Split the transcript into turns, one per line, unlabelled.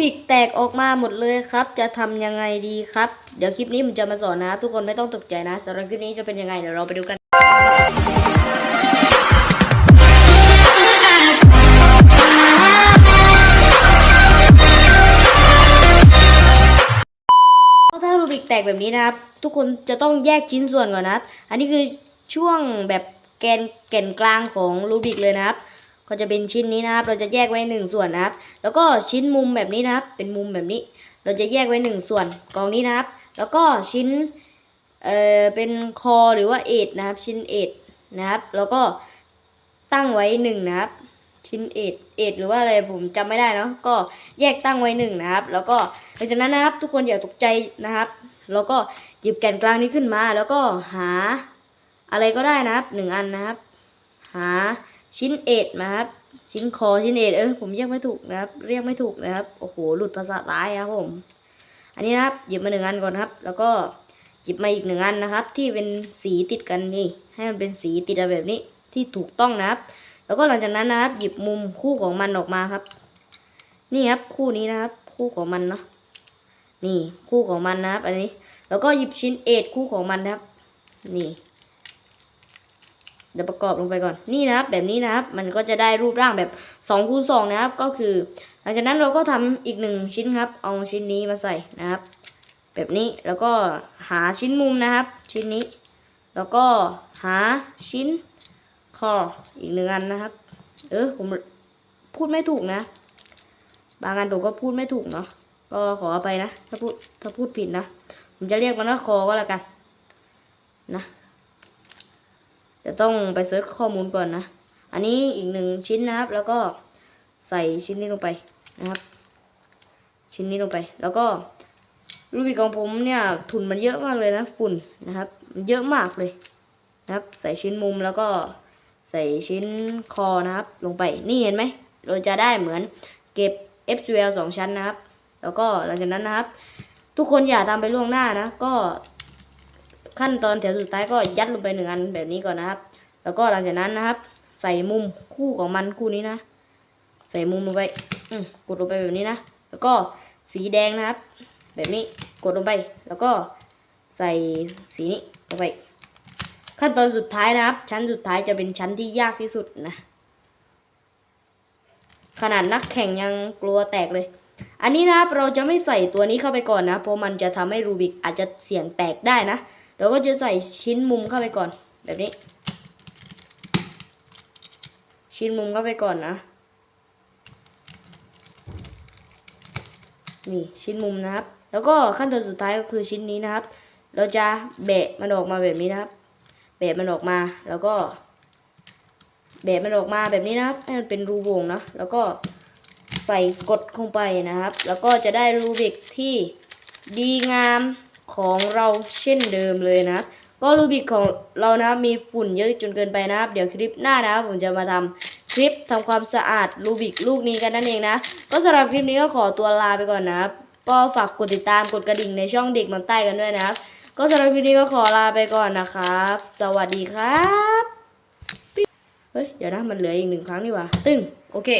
บิกแตกออกมาหมดเลยครับ จะทำยังไงดีครับ เดี๋ยวคลิปนี้ผมจะมาสอนนะครับ ทุกคนไม่ต้องตกใจนะสำหรับคลิปนี้จะเป็นยังไงเดี๋ยวเราไปดูกันถ้ารูบิกแตกแบบนี้นะครับ ทุกคนจะต้องแยกชิ้นส่วนก่อนนะครับ อันนี้คือช่วงแบบแกนแก่นกลางของรูบิกเลยนะครับ ก็จะเป็นชิ้นนี้นะครับ เราจะแยกไว้หนึ่งส่วนนะครับ แล้วก็ชิ้นมุมแบบนี้นะครับ เป็นมุมแบบนี้ เราจะแยกไว้หนึ่งส่วนกองนี้นะครับ แล้วก็ชิ้นเอ่อเป็นคอหรือว่าเอ็ดนะครับ ชิ้นเอ็ดนะครับ แล้วก็ตั้งไว้หนึ่งนะครับ ชิ้นเอ็ดเอ็ดหรือว่าอะไรผมจำไม่ได้เนาะก็แยกตั้งไว้หนึ่งนะครับ แล้วก็หลังจากนั้นนะครับ ทุกคนอย่าตกใจนะครับ แล้วก็หยิบแกนกลางนี้ขึ้นมา แล้วก็หาอะไรก็ได้นะครับหนึ่งอันนะครับ หา ชิ้นเอ็ดมาครับ ชิ้นคอชิ้นเอ็ดเออผมเรียกไม่ถูกนะครับ เรียกไม่ถูกนะครับ โอ้โห หลุดภาษาใต้ครับผม อันนี้นะครับ หยิบมาหนึ่งอันก่อนครับ แล้วก็หยิบมาอีกหนึ่งอันนะครับ ที่เป็นสีติดกันนี่ ให้มันเป็นสีติดกันแบบนี้ที่ถูกต้องนะครับ แล้วก็หลังจากนั้นนะครับ หยิบมุมคู่ของมันออกมาครับ นี่ครับคู่นี้นะครับ คู่ของมันเนาะ นี่คู่ของมันนะครับ อันนี้ แล้วก็หยิบชิ้นเอ็ดคู่ของมันนะครับ นี่ เดี๋ยวประกอบลงไปก่อนนี่นะครับ แบบนี้นะครับ มันก็จะได้รูปร่างแบบ2คูณ2นะครับ ก็คือ หลังจากนั้นเราก็ทำอีกหนึ่งชิ้นครับ เอาชิ้นนี้มาใส่นะครับ แบบนี้แล้วก็หาชิ้นมุมนะครับ ชิ้นนี้ แล้วก็หาชิ้นคออีกหนึ่งอันนะครับ เออผมพูดไม่ถูกนะ บางอันผมก็พูดไม่ถูกเนาะก็ขออภัยนะ ถ้าพูดถ้าพูดผิดนะ ผมจะเรียกมันว่าคอก็แล้วกัน นะ เดี๋ยวต้องไปเซิร์ชข้อมูลก่อนนะ อันนี้อีกหนึ่งชิ้นนะครับ แล้วก็ใส่ชิ้นนี้ลงไปนะครับ ชิ้นนี้ลงไป แล้วก็รูบิกของผมเนี่ยทุนมันเยอะมากเลยนะฝุ่นนะครับมันเยอะมากเลยนะครับ ใส่ชิ้นมุมแล้วก็ใส่ชิ้นคอนะครับ ลงไปนี่เห็นไหมเราจะได้เหมือนเก็บ FGL สองชั้นนะครับ แล้วก็หลังจากนั้นนะครับ ทุกคนอย่าทำไปล่วงหน้านะ ก็ ขั้นตอนแถวสุดท้ายก็ยัดลงไปหนึ่งอันแบบนี้ก่อนนะครับ แล้วก็หลังจากนั้นนะครับ ใส่มุมคู่ของมันคู่นี้นะ ใส่มุมลงไปกดลงไปแบบนี้นะ แล้วก็สีแดงนะครับ แบบนี้กดลงไป แล้วก็ใส่สีนี้ลงไป ขั้นตอนสุดท้ายนะครับ ชั้นสุดท้ายจะเป็นชั้นที่ยากที่สุดนะ ขนาดนักแข่งยังกลัวแตกเลยอันนี้นะครับเราจะไม่ใส่ตัวนี้เข้าไปก่อนนะ เพราะมันจะทำให้รูบิกอาจจะเสี่ยงแตกได้นะ เราก็จะใส่ชิ้นมุมเข้าไปก่อน แบบนี้ ชิ้นมุมเข้าไปก่อนนะนี่ชิ้นมุมนะครับ แล้วก็ขั้นตอนสุดท้ายก็คือชิ้นนี้นะครับ เราจะแบะมันออกมาแบบนี้นะครับ แบะมันออกมาแล้วก็ แบะมันออกมาแบบนี้นะครับให้มันเป็นรูวงนะแล้วก็ใส่กดลงไปนะครับ แล้วก็จะได้รูบิกที่ดีงาม ของเราเช่นเดิมเลยนะก็รูบิกของเรานะมีฝุ่นเยอะจนเกินไปนะครับ เดี๋ยวคลิปหน้านะครับผมจะมาทำคลิปทำความสะอาดรูบิกลูกนี้กันนั่นเองนะ ก็สำหรับคลิปนี้ก็ขอตัวลาไปก่อนนะครับ ก็ฝากกดติดตามกดกระดิ่งในช่องเด็กมันใต้กันด้วยนะครับ ก็สำหรับคลิปนี้ก็ขอลาไปก่อนนะครับ สวัสดีครับเฮ้ยเดี๋ยวนะมันเหลืออีกหนึ่งครั้งนี่ว่าตึ้งโอเค